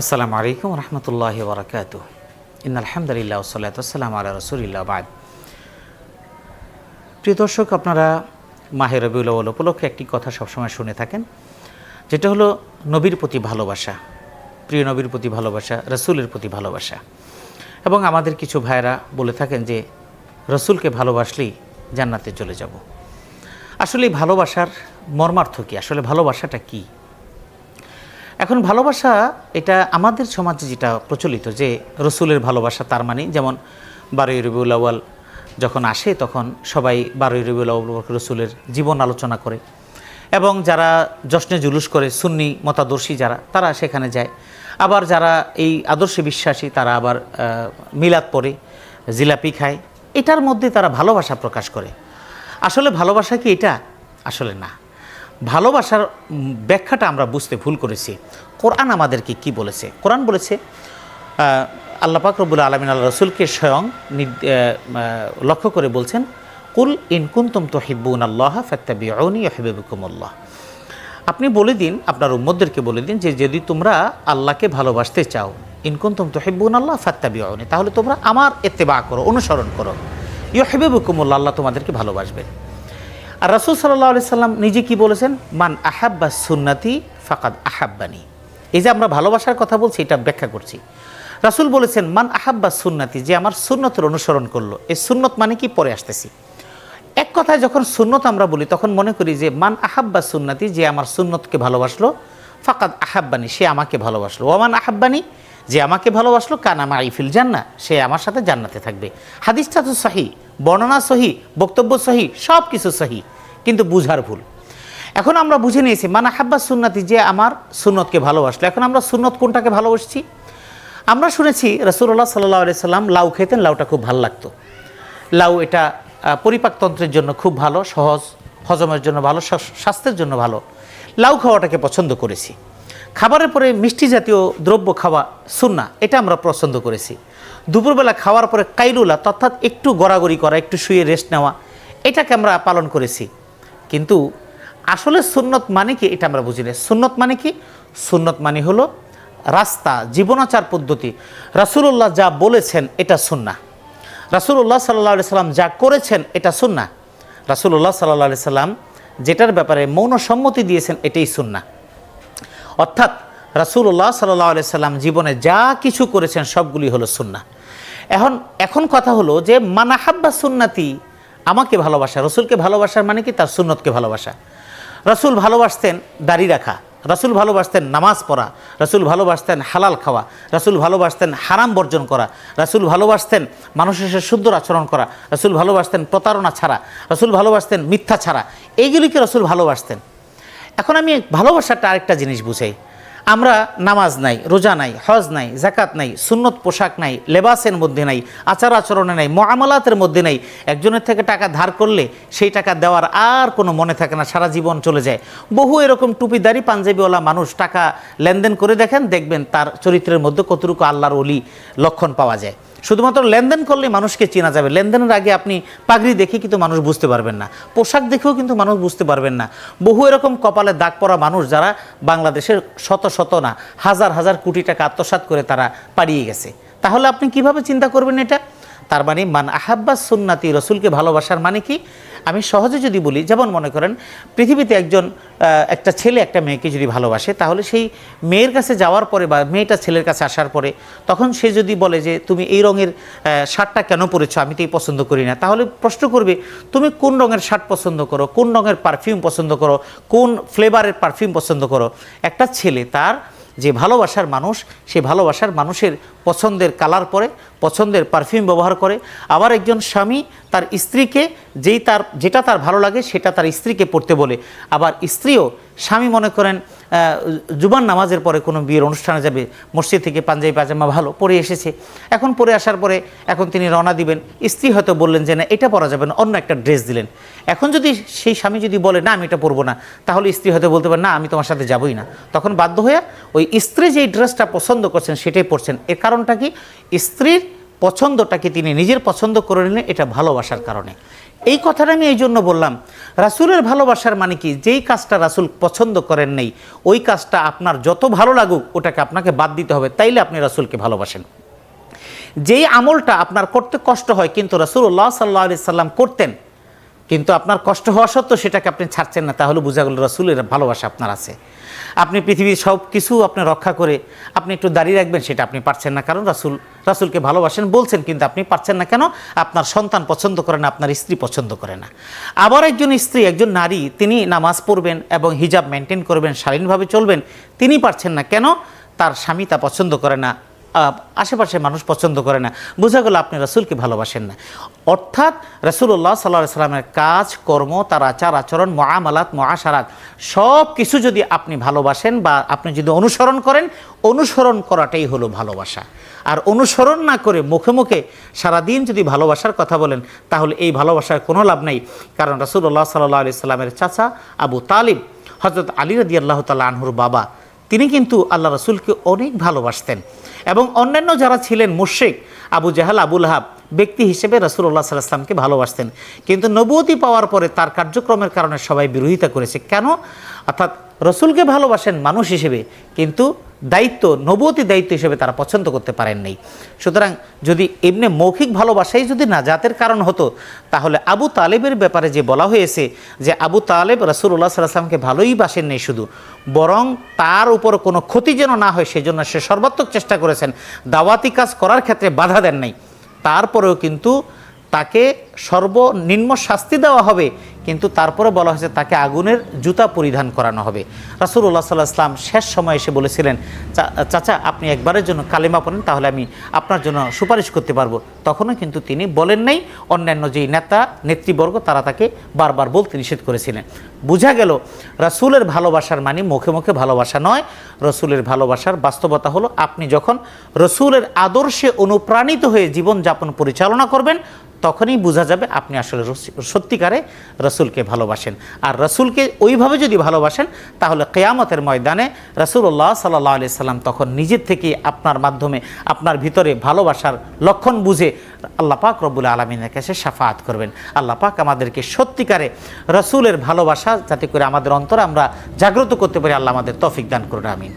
আসসালামু আলাইকুম রহমতুল্লাহ বরকাত ইন আলহামদুলিল্লাহ সাল্লাতাম আল্লাহ রসুলিল্লাহ বাদ। প্রিয় দর্শক, আপনারা মাহের রবিউল উপলক্ষে একটি কথা সবসময় শুনে থাকেন, যেটা হলো নবীর প্রতি ভালোবাসা, প্রিয় নবীর প্রতি ভালোবাসা, রসুলের প্রতি ভালোবাসা। এবং আমাদের কিছু ভাইয়েরা বলে থাকেন যে, রসুলকে ভালোবাসলেই জান্নাতে চলে যাব। আসলে ভালোবাসার মর্মার্থ কী? আসলে ভালোবাসাটা কী? এখন ভালোবাসা, এটা আমাদের সমাজে যেটা প্রচলিত যে রসুলের ভালোবাসা, তার মানে যেমন বারোই রবিউল আউ্য়াল যখন আসে তখন সবাই বারোই রবিউল আউ্য়াল রসুলের জীবন আলোচনা করে। এবং যারা যশ্নে জুলুস করে, সুন্নি মতাদর্শী যারা, তারা সেখানে যায়। আবার যারা এই আদর্শে বিশ্বাসী, তারা আবার মিলাদ পরে জিলাপি খায়। এটার মধ্যে তারা ভালোবাসা প্রকাশ করে। আসলে ভালোবাসা কি এটা? আসলে না। ভালোবাসার ব্যাখ্যাটা আমরা বুঝতে ভুল করেছি। কোরআন আমাদেরকে কি বলেছে? কোরআন বলেছে আল্লাহ পাক রব্বুল আলমিন আল্লাহ রসুলকে স্বয়ং লক্ষ্য করে বলছেন, কুল ইনকুন্তুম তো হিব্বুন আল্লাহ ফেত্তাবিউনি হেবেবুকুমুল্লাহ আপনি বলে দিন, আপনার উম্মদদেরকে বলে দিন যে, যদি তোমরা আল্লাহকে ভালোবাসতে চাও ইনকুন্তুম তো হিব্বুন আল্লাহ ফেত্তাবিউনি, তাহলে তোমরা আমার এত্তেবা করো, অনুসরণ করো। ইয় হেবেবুকুমুল্লাহ আল্লাহ তোমাদেরকে ভালোবাসবেন। আর রাসুল সাল্লাহ আলি সাল্লাম নিজে কি বলেছেন? মান আহাব্বা সুন্নাতি ফাকাদ আহাব্বানি। এই যে আমরা ভালোবাসার কথা বলছি, এটা ব্যাখ্যা করছি। রাসুল বলেছেন, মান আহাব্বা সুন্নাতি, যে আমার সুন্নতের অনুসরণ করল। এই সুন্নত মানে কি? পরে আসতেছি। এক কথায় যখন সুন্নত আমরা বলি, তখন মনে করি যে, মান আহাব্বা সুন্নাতি, যে আমার সুন্নতকে ভালোবাসলো, ফাকাদ আহাব্বানি, সে আমাকে ভালোবাসলো। ওমান আহাব্বানি যে আমাকে ভালোবাসলো কানামা আইফিল জান্না সে আমার সাথে জান্নাতে থাকবে। হাদিসটা তো সহি, বর্ণনা সহি, বক্তব্য সহি সব কিছু সহি, কিন্তু বুঝার ভুল। এখন আমরা বুঝে নিয়েছি, মানা হাব্বা সুন্নাতি, যে আমার সুন্নতকে ভালোবাসলো। এখন আমরা সুন্নত কোনটাকে ভালোবাসছি? আমরা শুনেছি রসুল্লাহ সাল্লাহ আলি সাল্লাম লাউ খেতেন, লাউটা খুব ভালো লাগতো। লাউ এটা পরিপাকতন্ত্রের জন্য খুব ভালো, সহজ, হজমের জন্য ভালো, স্বাস্থ্যের জন্য ভালো। লাউ খাওয়াটাকে পছন্দ করেছি। খাবারের পরে মিষ্টি জাতীয় দ্রব্য খাওয়া সুন্না, এটা আমরা পছন্দ করেছি। দুপুরবেলা খাওয়ার পরে কাইলুলা, অর্থাৎ একটু গড়াগড়ি করা, একটু শুয়ে রেস্ট নেওয়া, এটাকে আমরা পালন করেছি। কিন্তু আসলে সুন্নত মানে কি, এটা আমরা বুঝি না সুন্নত মানে কি? সুন্নত মানে হলো রাস্তা, জীবনাচার পদ্ধতি। রাসূলুল্লাহ যা বলেছেন, এটা সুন্না। রাসূলুল্লাহ সাল্লাহ সাল্লাম যা করেছেন, এটা সুন্না। রাসূলুল্লাহ সাল্লাহ সাল্লাম যেটার ব্যাপারে মৌন সম্মতি দিয়েছেন, এটাই সুন্না। অর্থাৎ রাসূলুল্লাহ সাল্লাহ আলি সাল্লাম জীবনে যা কিছু করেছেন সবগুলি হলো সুন্না এখন এখন কথা হলো যে মানাহাব্বা সুন্নাতি আমাকে ভালোবাসা। রসুলকে ভালোবাসার মানে কি? তার সুন্নতকে ভালোবাসা। রসুল ভালোবাসতেন দাড়ি রাখা। রসুল ভালোবাসতেন নামাজ পড়া। রসুল ভালোবাসতেন হালাল খাওয়া। রসুল ভালোবাসতেন হারাম বর্জন করা। রসুল ভালোবাসতেন মানুষের সাথে শুদ্ধ আচরণ করা। রসুল ভালোবাসতেন প্রতারণা ছাড়া। রসুল ভালোবাসতেন মিথ্যা ছাড়া। এইগুলিকে রসুল ভালোবাসতেন। এখন আমি ভালোবাসাটা আরেকটা জিনিস বুঝাই। আমরা নামাজ নাই, রোজা নাই, হজ নাই জাকাত নাই, সুন্নত পোশাক নাই, লেবাসের মধ্যে নাই, আচার আচরণে নাই মহামালাতের মধ্যে নাই, একজনের থেকে টাকা ধার করলে সেই টাকা দেওয়ার আর কোনো মনে থাকে না, সারা জীবন চলে যায়। বহু এরকম টুপিদারি পাঞ্জাবিওয়ালা মানুষ টাকা লেনদেন করে দেখেন, দেখবেন তার চরিত্রের মধ্যে কতটুকু আল্লাহর অলি লক্ষণ পাওয়া যায়। শুধুমাত্র লেনদেন করলে মানুষকে চেনা যাবে। লেনদেনের আগে আপনি পাগড়ি দেখে কিন্তু মানুষ বুঝতে পারবেন না। পোশাক দেখেও কিন্তু মানুষ বুঝতে পারবেন না। বহু এরকম কপালে দাগ পড়া মানুষ যারা বাংলাদেশের শত শত না, হাজার হাজার কোটি টাকা আত্মসাত করে তারা পাড়িয়ে গেছে। তাহলে আপনি কীভাবে চিন্তা করবেন এটা? তার মানে মান আহাব্বাস সুন্নাতি রসুলকে ভালোবাসার মানে কি? আমি সহজে যদি বলি, যেমন মনে করেন, পৃথিবীতে একজন একটা ছেলে একটা মেয়েকে যদি ভালোবাসে, তাহলে সেই মেয়ের কাছে যাওয়ার পরে বা মেয়েটা ছেলের কাছে আসার পরে, তখন সে যদি বলে যে, তুমি এই রঙের শার্টটা কেন পরেছো? আমি তো এই পছন্দ করি না। তাহলে প্রশ্ন করবে, তুমি কোন রঙের শার্ট পছন্দ করো? কোন রঙের পারফিউম পছন্দ করো? কোন ফ্লেভারের পারফিউম পছন্দ করো? একটা ছেলে তার যে ভালোবাসার মানুষ, সে ভালোবাসার মানুষের পছন্দের কালার পরে, পছন্দের পারফিউম ব্যবহার করে। আবার একজন স্বামী তার স্ত্রীকে যেই তার, যেটা তার ভালো লাগে, সেটা তার স্ত্রীকে পড়তে বলে। আবার স্ত্রীও স্বামী মনে করেন জুবান নামাজের পরে কোনো বিয়ের অনুষ্ঠানে যাবে, মসজিদ থেকে পাঞ্জাবি পাজামা ভালো পরে এসেছে। এখন পরে আসার পরে এখন তিনি রওনা দিবেন। স্ত্রী হয়তো বললেন যে, না, এটা পরা যাবে না, অন্য একটা ড্রেস দিলেন। এখন যদি সেই স্বামী যদি বলে, না, আমি এটা পরবো না, তাহলে স্ত্রী হয়তো বলতে পারে, না, আমি তোমার সাথে যাবই না। তখন বাধ্য হয়ে ওই স্ত্রী যেই ড্রেসটা পছন্দ করছেন, সেটাই পরছেন। এর কারণটা কি? স্ত্রীর পছন্দটাকে তিনি নিজের পছন্দ করে নিলেন, এটা ভালোবাসার কারণে। এই কথাটা আমি এই জন্য বললাম, রাসুলের ভালোবাসার মানে কি? যেই কাজটা রাসুল পছন্দ করেন নেই, ওই কাজটা আপনার যত ভালো লাগুক, ওটাকে আপনাকে বাদ দিতে হবে, তাইলে আপনি রাসুলকে ভালোবাসেন। যেই আমলটা আপনার করতে কষ্ট হয়, কিন্তু রাসুল্লাহ সাল্লা সাল্লাম করতেন কিন্তু আপনার কষ্ট হওয়া সত্ত্বেও সেটাকে আপনি ছাড়ছেন না, তাহলে বোঝা গেল রসুলের ভালোবাসা আপনার আছে। আপনি পৃথিবীর সব কিছু আপনি রক্ষা করে আপনি একটু দাঁড়িয়ে রাখবেন, সেটা আপনি পারছেন না। কারণ রাসুল, রাসুলকে ভালোবাসেন, বলছেন, কিন্তু আপনি পারছেন না কেন? আপনার সন্তান পছন্দ করে না, আপনার স্ত্রী পছন্দ করে না। আবার একজন স্ত্রী, একজন নারী, তিনি নামাজ পড়বেন এবং হিজাব মেনটেন করবেন, শালীনভাবে চলবেন, তিনি পারছেন না কেন? তার স্বামী তা পছন্দ করে না। আশেপাশে মানুষ পছন্দ করে না। বোঝা গেল আপনি রাসুলকে ভালোবাসেন না। অর্থাৎ রসুল্লাহ সাল্লাহ সাল্লামের কাজ, কর্ম, তার আচার, আচরণ মহামালাত মহাসারাত সব কিছু যদি আপনি ভালোবাসেন বা আপনি যদি অনুসরণ করেন, অনুসরণ করাটাই হলো ভালোবাসা। আর অনুসরণ না করে মুখে মুখে সারাদিন যদি ভালোবাসার কথা বলেন, তাহলে এই ভালোবাসার কোনো লাভ নেই। কারণ রসুল্লাহ সাল্লাহ আলি সাল্লামের চাচা আবু তালিব হজরত আলী রদি আল্লাহ তাল্লাহ আনহুর বাবা, তিনি কিন্তু আল্লাহ রসুলকে অনেক ভালোবাসতেন। এবং অন্যান্য যারা ছিলেন মুশ্রিক আবু জাহাল আবুল হাব ব্যক্তি হিসেবে রসুল্লাহ সাল্লামকে ভালোবাসতেন। কিন্তু নবুয়তি পাওয়ার পরে তার কার্যক্রমের কারণে সবাই বিরোধিতা করেছে। কেন? অর্থাৎ রসুলকে ভালোবাসেন মানুষ হিসেবে, কিন্তু দায়িত্ব নবতী দায়িত্ব হিসেবে তারা পছন্দ করতে পারেন নাই। সুতরাং যদি এমনি মৌখিক ভালোবাসাই যদি নাজাতের কারণ হতো, তাহলে আবু তালেবের ব্যাপারে যে বলা হয়েছে যে আবু তালেব রসুল্লাহ সাল্লামকে ভালোই বাসেন নেই শুধু, বরং তার উপর কোনো ক্ষতি যেন না হয়, সেজন্য সে সর্বাত্মক চেষ্টা করেছেন। দাওয়াতি কাজ করার ক্ষেত্রে বাধা দেন নাই। তারপরেও কিন্তু তাকে সর্বনিম্ন শাস্তি দেওয়া হবে, কিন্তু তারপরে বলা হয়েছে তাকে আগুনের জুতা পরিধান করানো হবে। রাসুল্লাহ সাল্লাহ ইসলাম শেষ সময় এসে বলেছিলেন, "চা- চাচা, আপনি একবারের জন্য কালিমা পড়েন, তাহলে আমি আপনার জন্য সুপারিশ করতে পারব। তখনও কিন্তু তিনি বলেন নাই, অন্যান্য যেই নেতা, নেতৃবর্গ, তারা তাকে বারবার বলতে নিষেধ করেছিলেন। বোঝা গেল, রাসুলের ভালোবাসার মানে মুখে মুখে ভালোবাসা নয়, রসুলের ভালোবাসার বাস্তবতা হলো, আপনি যখন রসুলের আদর্শে অনুপ্রাণিত হয়ে জীবনযাপন পরিচালনা করবেন, তখনই বোঝা যাবে, আপনি আসলে সত্যিকারে রসুলকে ভালোবাসেন। আর রসুলকে ওইভাবে যদি ভালোবাসেন, তাহলে কেয়ামতের ময়দানে রসুল্লাহ সাল্লাহ আলি সাল্লাম তখন নিজের থেকে আপনার মাধ্যমে আপনার ভিতরে ভালোবাসার লক্ষণ বুঝে আল্লাহ পাক রব্বুল আলমিনের কাছে সাফাত করবেন। আল্লাহ পাক আমাদেরকে সত্যিকারে রসুলের ভালোবাসা যাতে করে আমাদের অন্তরে আমরা জাগ্রত করতে পারি, আল্লাহ আমাদের তফিক দান করুন, আমিন।